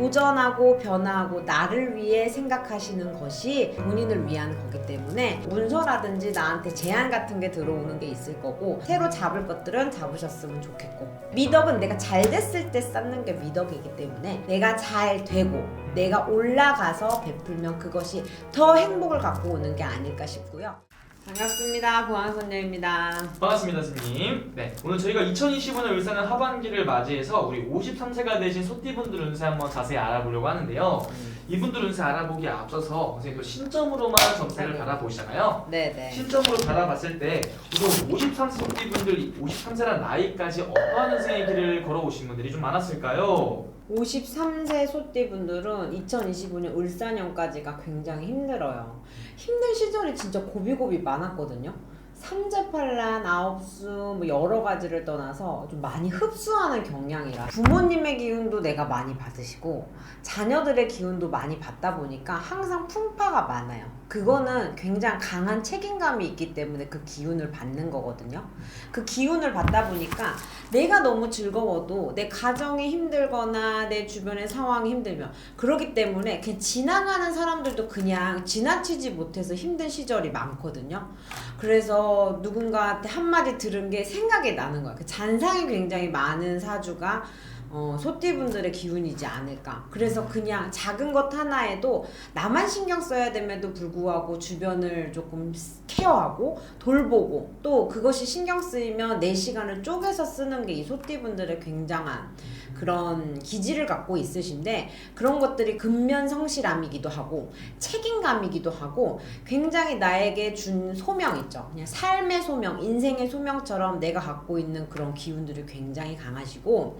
도전하고 변화하고 나를 위해 생각하시는 것이 본인을 위한 거기 때문에 문서라든지 나한테 제안 같은 게 들어오는 게 있을 거고 새로 잡을 것들은 잡으셨으면 좋겠고 미덕은 내가 잘 됐을 때 쌓는 게 미덕이기 때문에 내가 잘 되고 내가 올라가서 베풀면 그것이 더 행복을 갖고 오는 게 아닐까 싶고요. 반갑습니다. 보안선녀입니다. 반갑습니다, 스님. 네, 오늘 저희가 2025년 울산은 하반기를 맞이해서 우리 53세가 되신 소띠분들 운세 한번 자세히 알아보려고 하는데요. 이분들 운세 알아보기에 앞서서 선생님 또 신점으로만 점수를 네. 바라보시잖아요. 네네. 신점으로 바라봤을 때 우선 53세 소띠분들 53세란 나이까지 어떠한 운세의 길을 걸어오신 분들이 좀 많았을까요? 53세 소띠분들은 2025년 울산형까지가 굉장히 힘들어요. 힘든 시절이 진짜 고비고비 많았거든요. 삼재팔란, 아홉수 뭐 여러 가지를 떠나서 좀 많이 흡수하는 경향이라 부모님의 기운도 내가 많이 받으시고 자녀들의 기운도 많이 받다 보니까 항상 풍파가 많아요. 그거는 굉장히 강한 책임감이 있기 때문에 그 기운을 받는 거거든요. 그 기운을 받다 보니까 내가 너무 즐거워도 내 가정이 힘들거나 내 주변의 상황이 힘들면 그러기 때문에 그냥 지나가는 사람들도 그냥 지나치지 못해서 힘든 시절이 많거든요. 그래서 누군가한테 한마디 들은 게 생각이 나는 거야. 그 잔상이 굉장히 많은 사주가 어, 소띠분들의 기운이지 않을까. 그래서 그냥 작은 것 하나에도 나만 신경 써야 됨에도 불구하고 주변을 조금 케어하고 돌보고 또 그것이 신경 쓰이면 내 시간을 쪼개서 쓰는 게 이 소띠분들의 굉장한 그런 기질을 갖고 있으신데 그런 것들이 근면 성실함이기도 하고 책임감이기도 하고 굉장히 나에게 준 소명 있죠. 그냥 삶의 소명, 인생의 소명처럼 내가 갖고 있는 그런 기운들이 굉장히 강하시고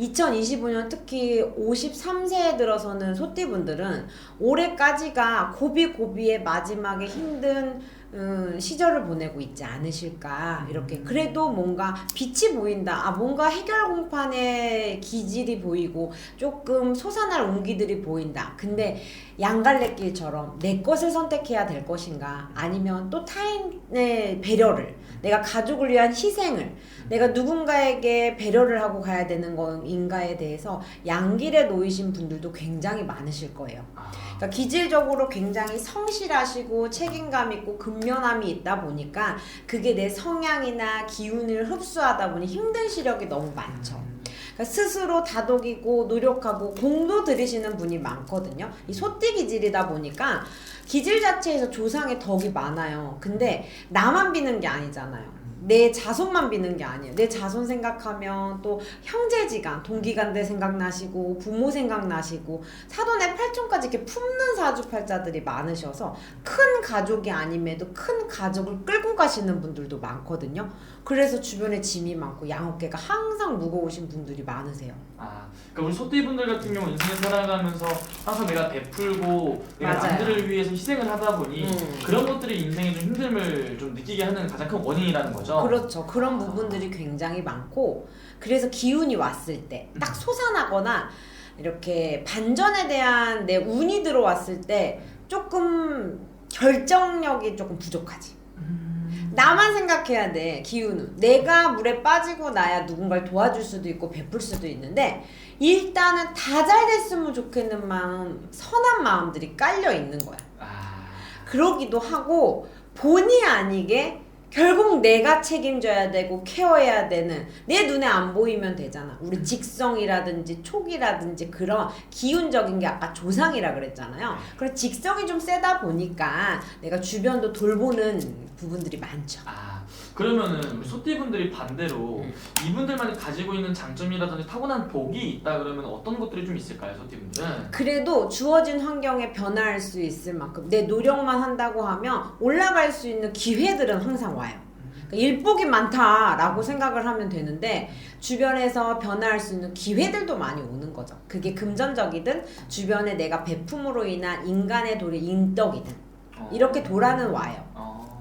2025년 특히 53세에 들어서는 소띠분들은 올해까지가 고비고비의 마지막에 힘든 음, 시절을 보내고 있지 않으실까 이렇게. 그래도 뭔가 빛이 보인다. 아 뭔가 해결 공판의 기질이 보이고 조금 솟아날 온기들이 보인다. 근데 양갈래길처럼 내 것을 선택해야 될 것인가? 아니면 또 타인의 배려를 내가 가족을 위한 희생을 내가 누군가에게 배려를 하고 가야 되는 건인가에 대해서 양길에 놓이신 분들도 굉장히 많으실 거예요. 그러니까 기질적으로 굉장히 성실하시고 책임감 있고 근면함이 있다 보니까 그게 내 성향이나 기운을 흡수하다 보니 힘든 시력이 너무 많죠. 그러니까 스스로 다독이고 노력하고 공도 들이시는 분이 많거든요. 이 소띠 기질이다 보니까 기질 자체에서 조상의 덕이 많아요. 근데 나만 비는 게 아니잖아요. 내 자손만 비는 게 아니에요. 내 자손 생각하면 또 형제지간, 동기간대 생각나시고 부모 생각나시고 사돈의 팔촌까지 이렇게 품는 사주팔자들이 많으셔서 큰 가족이 아님에도 큰 가족을 끌고 가시는 분들도 많거든요. 그래서 주변에 짐이 많고 양어깨가 항상 무거우신 분들이 많으세요. 아, 그러니까 우리 소띠분들 같은 경우 인생을 살아가면서 항상 내가 베풀고 내가 맞아요. 남들을 위해서 희생을 하다 보니 음. 그런 것들이 인생의 좀 힘듦을 좀 느끼게 하는 가장 큰 원인이라는 거죠. 그렇죠. 그런 부분들이 굉장히 많고 그래서 기운이 왔을 때 딱 솟아나거나 이렇게 반전에 대한 내 운이 들어왔을 때 조금 결정력이 조금 부족하지. 음. 나만 생각해야 돼 기운은 내가 물에 빠지고 나야 누군가를 도와줄 수도 있고 베풀 수도 있는데 일단은 다 잘 됐으면 좋겠는 마음 선한 마음들이 깔려 있는 거야 아, 그러기도 하고 본의 아니게 결국 내가 책임져야 되고 케어해야 되는 내 눈에 안 보이면 되잖아. 우리 직성이라든지 촉이라든지 그런 기운적인 게 아까 조상이라 그랬잖아요. 그래서 직성이 좀 세다 보니까 내가 주변도 돌보는 부분들이 많죠. 아, 그러면은 우리 소띠분들이 반대로 음. 이분들만이 가지고 있는 장점이라든지 타고난 복이 있다 그러면 어떤 것들이 좀 있을까요, 소띠분들은? 그래도 주어진 환경에 변화할 수 있을 만큼 내 노력만 한다고 하면 올라갈 수 있는 기회들은 항상 와요. 그러니까 일복이 많다라고 생각을 하면 되는데 주변에서 변화할 수 있는 기회들도 많이 오는 거죠. 그게 금전적이든 주변에 내가 베품으로 인한 인간의 도리 인덕이든 어. 이렇게 도라는 와요.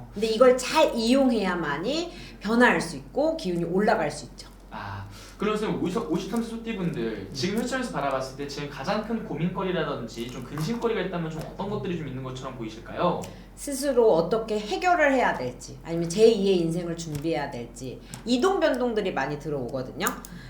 어, 근데 이걸 잘 이용해야만이 변화할 수 있고 기운이 올라갈 수 있죠. 아, 그럼 선생님 50, 53세 소띠분들 지금 현실에서 바라봤을 때 지금 가장 큰 고민거리라든지 좀 근심거리가 있다면 좀 어떤 것들이 좀 있는 것처럼 보이실까요? 스스로 어떻게 해결을 해야 될지 아니면 제2의 인생을 준비해야 될지 이동 변동들이 많이 들어오거든요.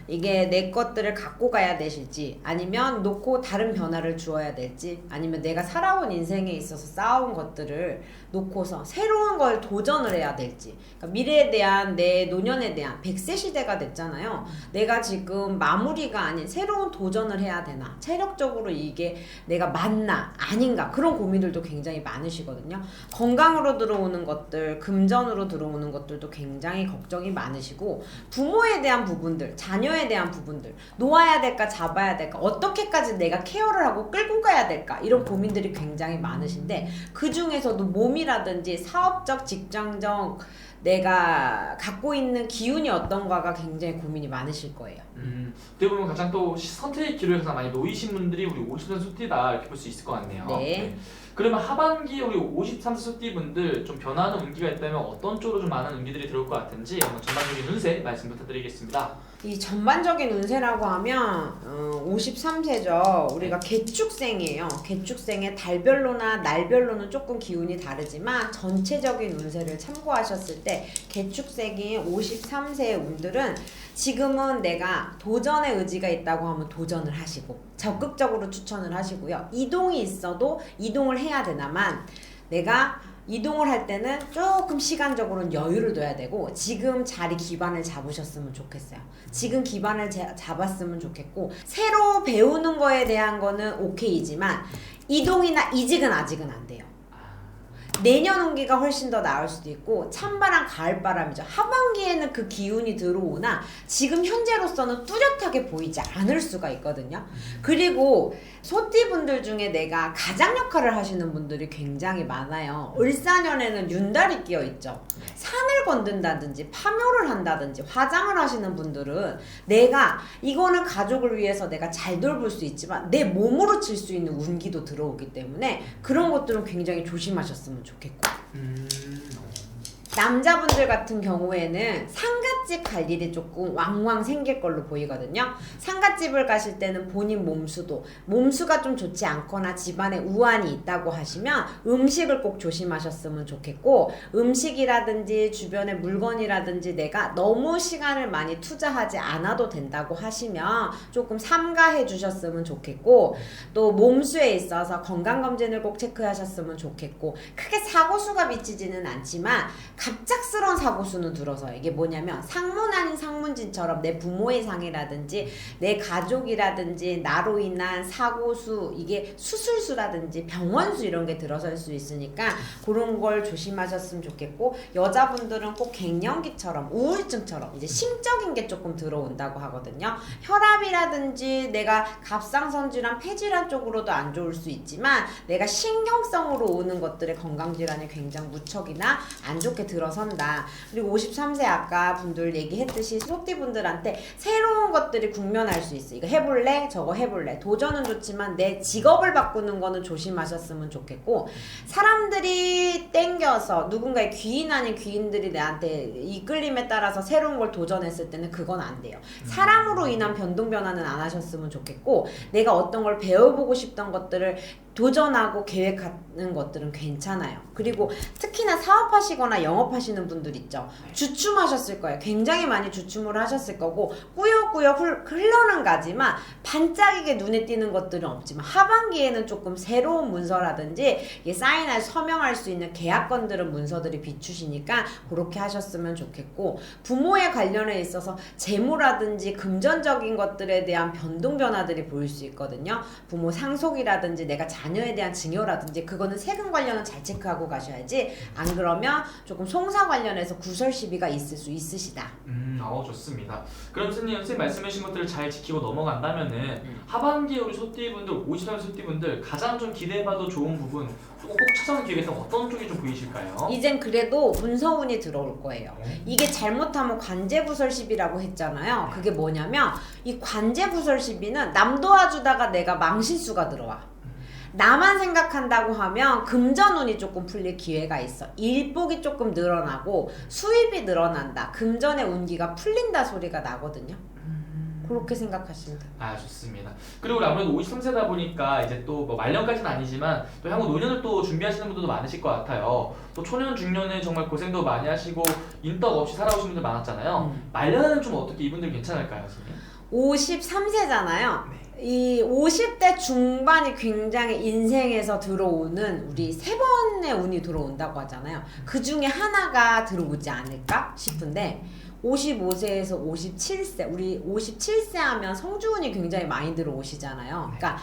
이게 내 것들을 갖고 가야 되실지 아니면 놓고 다른 변화를 주어야 될지 아니면 내가 살아온 인생에 있어서 쌓아온 것들을 놓고서 새로운 걸 도전을 해야 될지 그러니까 미래에 대한 내 노년에 대한 100세 시대가 됐잖아요. 내가 지금 마무리가 아닌 새로운 도전을 해야 되나 체력적으로 이게 내가 맞나 아닌가 그런 고민들도 굉장히 많으시거든요. 건강으로 들어오는 것들, 금전으로 들어오는 것들도 굉장히 걱정이 많으시고 부모에 대한 부분들, 자녀에 대한 부분들, 놓아야 될까 잡아야 될까 어떻게까지 내가 케어를 하고 끌고 가야 될까 이런 고민들이 굉장히 많으신데 그 중에서도 몸이라든지 사업적, 직장적 내가 갖고 있는 기운이 어떤가가 굉장히 고민이 많으실 거예요. 음, 어떻게 보면 가장 또 시- 선택의 기로에서 많이 놓이신 분들이 우리 50대 소띠다 이렇게 볼 수 있을 것 같네요. 네. 그러면 하반기에 우리 53세 소띠 분들 좀 변화하는 운기가 있다면 어떤 쪽으로 좀 많은 운기들이 들어올 것 같은지 한번 전반적인 운세 말씀 부탁드리겠습니다. 이 전반적인 운세라고 하면 어, 53세죠. 우리가 개축생이에요. 개축생의 달별로나 날별로는 조금 기운이 다르지만 전체적인 운세를 참고하셨을 때 개축생인 53세의 운들은 지금은 내가 도전의 의지가 있다고 하면 도전을 하시고 적극적으로 추천을 하시고요. 이동이 있어도 이동을 해야 되나만 내가 이동을 할 때는 조금 시간적으로는 여유를 둬야 되고 지금 자리 기반을 잡으셨으면 좋겠어요. 지금 기반을 자- 잡았으면 좋겠고 새로 배우는 거에 대한 거는 오케이지만 이동이나 이직은 아직은 안 돼요. 내년 운기가 훨씬 더 나을 수도 있고 찬바람 가을바람이죠. 하반기에는 그 기운이 들어오나 지금 현재로서는 뚜렷하게 보이지 않을 수가 있거든요. 그리고 소띠분들 중에 내가 가장 역할을 하시는 분들이 굉장히 많아요. 을사년에는 윤달이 끼어 있죠. 산을 건든다든지 파묘를 한다든지 화장을 하시는 분들은 내가 이거는 가족을 위해서 내가 잘 돌볼 수 있지만 내 몸으로 칠 수 있는 운기도 들어오기 때문에 그런 것들은 굉장히 조심하셨으면 좋겠고. 음, 남자분들 같은 경우에는 상갓집 갈 일이 조금 왕왕 생길 걸로 보이거든요. 상갓집을 가실 때는 본인 몸수도 몸수가 좀 좋지 않거나 집안에 우환이 있다고 하시면 음식을 꼭 조심하셨으면 좋겠고 음식이라든지 주변의 물건이라든지 내가 너무 시간을 많이 투자하지 않아도 된다고 하시면 조금 삼가해 주셨으면 좋겠고 또 몸수에 있어서 건강검진을 꼭 체크하셨으면 좋겠고 크게 사고수가 미치지는 않지만 갑작스러운 사고수는 들어서 이게 뭐냐면 상문 아닌 상문진처럼 내 부모의 상이라든지 내 가족이라든지 나로 인한 사고수 이게 수술수라든지 병원수 이런 게 들어설 수 있으니까 그런 걸 조심하셨으면 좋겠고 여자분들은 꼭 갱년기처럼 우울증처럼 이제 심적인 게 조금 들어온다고 하거든요. 혈압이라든지 내가 갑상선 질환 폐질환 쪽으로도 안 좋을 수 있지만 내가 신경성으로 오는 것들의 건강 질환이 굉장히 무척이나 안 좋게 들어 선다. 그리고 53세 아까 분들 얘기했듯이 소띠 분들한테 새로운 것들이 국면할 수 있어. 이거 해볼래? 저거 해볼래? 도전은 좋지만 내 직업을 바꾸는 거는 조심하셨으면 좋겠고 사람들이 땡겨서 누군가의 귀인 아닌 귀인들이 내한테 이끌림에 따라서 새로운 걸 도전했을 때는 그건 안 돼요. 사람으로 인한 변동 변화는 안 하셨으면 좋겠고 내가 어떤 걸 배워보고 싶던 것들을 도전하고 계획하는 것들은 괜찮아요. 그리고 특 히나 사업하시거나 영업하시는 분들 있죠. 주춤하셨을 거예요. 굉장히 많이 주춤을 하셨을 거고 꾸역꾸역 흘- 흘러는 가지만 반짝이게 눈에 띄는 것들은 없지만 하반기에는 조금 새로운 문서라든지 사인할 서명할 수 있는 계약건들은 문서들이 비추시니까 그렇게 하셨으면 좋겠고 부모에 관련해 있어서 재무라든지 금전적인 것들에 대한 변동 변화들이 보일 수 있거든요. 부모 상속이라든지 내가 자녀에 대한 증여라든지 그거는 세금 관련은 잘 체크하고 가셔야지 안 그러면 조금 송사 관련해서 구설 시비가 있을 수 있으시다. 음, 어 좋습니다. 그럼 선생님, 선생님 말씀하신 것들을 잘 지키고 넘어간다면은 음. 하반기에 우리 소띠분들, 53세 소띠분들 가장 좀 기대해봐도 좋은 부분 꼭, 꼭 찾아오는 있다면 어떤 쪽이 좀 보이실까요? 이젠 그래도 문서운이 들어올 거예요. 이게 잘못하면 관제구설 시비라고 했잖아요. 그게 뭐냐면 이 관제구설 시비는 남 도와주다가 내가 망실수가 들어와. 나만 생각한다고 하면 금전운이 조금 풀릴 기회가 있어. 일복이 조금 늘어나고 수입이 늘어난다. 금전의 운기가 풀린다 소리가 나거든요. 그렇게 생각하시면 돼요. 아 좋습니다. 그리고 아무래도 53세다 보니까 이제 또 뭐 말년까지는 아니지만 또 향후 노년을 또 준비하시는 분들도 많으실 것 같아요. 또 초년 중년에 정말 고생도 많이 하시고 인덕 없이 살아오신 분들 많았잖아요. 음. 말년은 좀 어떻게 이분들 괜찮을까요, 선생님? 53세잖아요. 네. 이 50대 중반이 굉장히 인생에서 들어오는 우리 세 번의 운이 들어온다고 하잖아요. 그 중에 하나가 들어오지 않을까 싶은데 55세에서 57세, 우리 57세 하면 성주운이 굉장히 많이 들어오시잖아요. 그러니까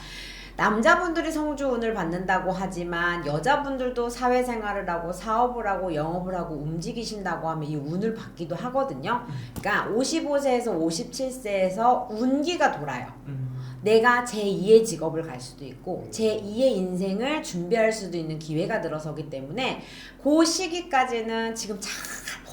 남자분들이 성주운을 받는다고 하지만 여자분들도 사회생활을 하고 사업을 하고 영업을 하고 움직이신다고 하면 이 운을 받기도 하거든요. 그러니까 55세에서 57세에서 운기가 돌아요. 내가 제2의 직업을 갈 수도 있고 제2의 인생을 준비할 수도 있는 기회가 들어서기 때문에 그 시기까지는 지금 잘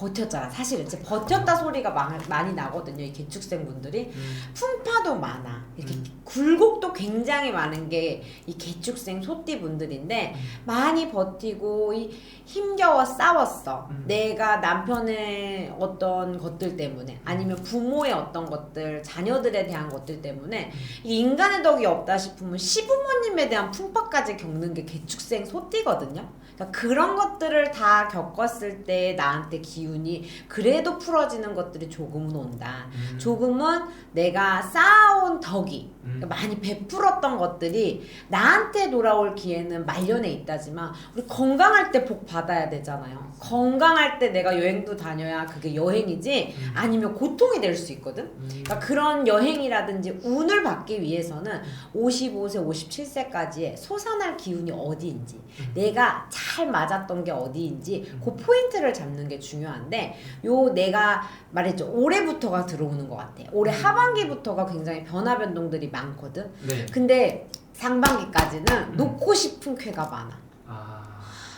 버텼잖아. 사실은 이제 버텼다 소리가 마- 많이 나거든요. 이 개축생 분들이 풍파도 많아. 이렇게 음. 굴곡도 굉장히 많은 게 이 개축생 소띠 분들인데 많이 버티고 이 힘겨워 싸웠어. 음. 내가 남편의 어떤 것들 때문에 아니면 부모의 어떤 것들, 자녀들에 대한 것들 때문에 이 인간의 덕이 없다 싶으면 시부모님에 대한 풍파까지 겪는 게 개축생 소띠거든요. 그러니까 그런 것들을 다 겪었을 때 나한테 기운이 그래도 풀어지는 것들이 조금은 온다. 음. 조금은 내가 쌓아온 덕이 음. 그러니까 많이 베풀었던 것들이 나한테 돌아올 기회는 말년에 있다지만 우리 건강할 때 복 받아야 되잖아요. 건강할 때 내가 여행도 다녀야 그게 여행이지 음. 아니면 고통이 될 수 있거든. 음. 그러니까 그런 여행이라든지 운을 받기 위해서는 55세, 57세까지의 솟아날 기운이 어디인지, 음. 내가 잘 맞았던 게 어디인지 그 포인트를 잡는 게 중요한데 요 내가 말했죠 올해부터가 들어오는 것 같아. 올해 음. 하반기부터가 굉장히 변화 변동들이 많거든. 네. 근데 상반기까지는 음. 놓고 싶은 쾌가 많아. 아.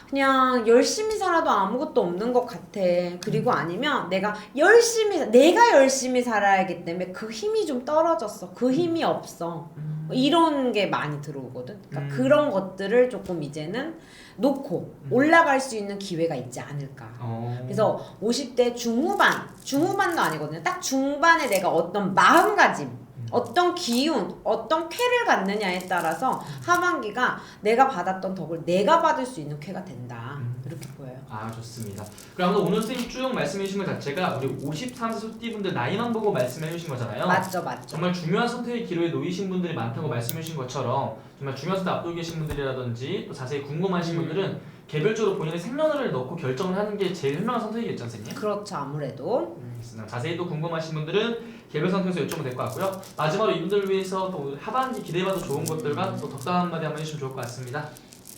그냥 열심히 살아도 아무것도 없는 것 같아. 그리고 아니면 내가 열심히, 사- 내가 열심히 살아야 하기 때문에 그 힘이 좀 떨어졌어. 그 힘이 없어. 음. 이런 게 많이 들어오거든. 그러니까 음. 그런 것들을 조금 이제는 놓고 음. 올라갈 수 있는 기회가 있지 않을까. 어. 그래서 50대 중후반, 중후반도 아니거든요. 딱 중반에 내가 어떤 마음가짐, 음. 어떤 기운, 어떤 쾌를 갖느냐에 따라서 하반기가 내가 받았던 덕을 내가 받을 수 있는 쾌가 된다. 음. 아 좋습니다. 그럼 오늘 선생님 쭉 말씀해 주신 것 자체가 우리 53세 소띠분들 나이만 보고 말씀해 주신 거잖아요. 맞죠, 맞죠. 정말 중요한 선택의 기로에 놓이신 분들이 많다고 말씀해 주신 것처럼 정말 중요한 선택 앞두고 계신 분들이라든지 또 자세히 궁금하신 음. 분들은 개별적으로 본인의 생년월일을 넣고 결정을 하는 게 제일 현명한 선택이겠죠 선생님? 그렇죠, 아무래도. 알겠습니다. 자세히 또 궁금하신 분들은 개별 선택에서 여쭤보면 될것 같고요. 마지막으로 이분들을 위해서 또 오늘 하반기 기대해봐도 좋은 것들과 또 덕담 한마디 한번 해주시면 좋을 것 같습니다.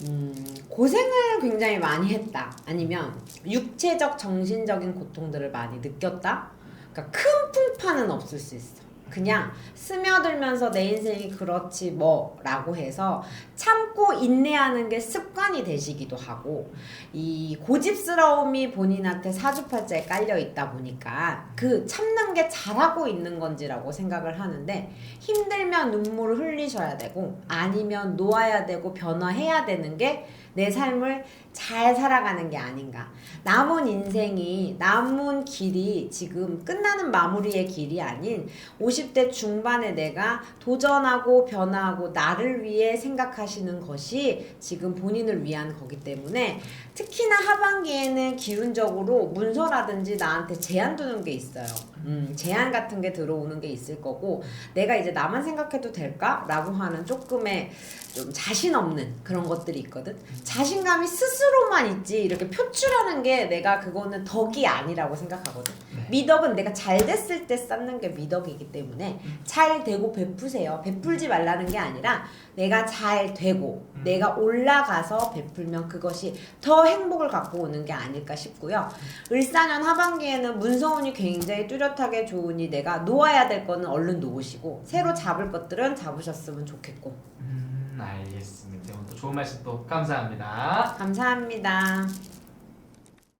음, 고생을 굉장히 많이 했다. 아니면 육체적, 정신적인 고통들을 많이 느꼈다. 그러니까 큰 풍파는 없을 수 있어. 그냥 스며들면서 내 인생이 그렇지 뭐라고 해서 참고 인내하는 게 습관이 되시기도 하고 이 고집스러움이 본인한테 사주팔자에 깔려 있다 보니까 그 참는 게 잘하고 있는 건지라고 생각을 하는데 힘들면 눈물을 흘리셔야 되고 아니면 놓아야 되고 변화해야 되는 게 내 삶을 잘 살아가는 게 아닌가. 남은 인생이, 남은 길이 지금 끝나는 마무리의 길이 아닌 50대 중반에 내가 도전하고 변화하고 나를 위해 생각하시는 것이 지금 본인을 위한 거기 때문에 특히나 하반기에는 기운적으로 문서라든지 나한테 제한 두는 게 있어요. 음, 제한 같은 게 들어오는 게 있을 거고 내가 이제 나만 생각해도 될까 라고 하는 조금의 좀 자신 없는 그런 것들이 있거든. 자신감이 스스로 만 있지 이렇게 표출하는 게 내가 그거는 덕이 아니라고 생각하거든. 네. 미덕은 내가 잘 됐을 때 쌓는 게 미덕이기 때문에 잘 되고 베푸세요. 베풀지 말라는 게 아니라 내가 잘 되고 음. 내가 올라가서 베풀면 그것이 더 행복을 갖고 오는 게 아닐까 싶고요. 을사년 하반기에는 문서운이 굉장히 뚜렷하게 좋으니 내가 놓아야 될 거는 얼른 놓으시고 새로 잡을 것들은 잡으셨으면 좋겠고 음, 알겠습니다. 오늘 또 좋은 말씀 또 감사합니다. 감사합니다.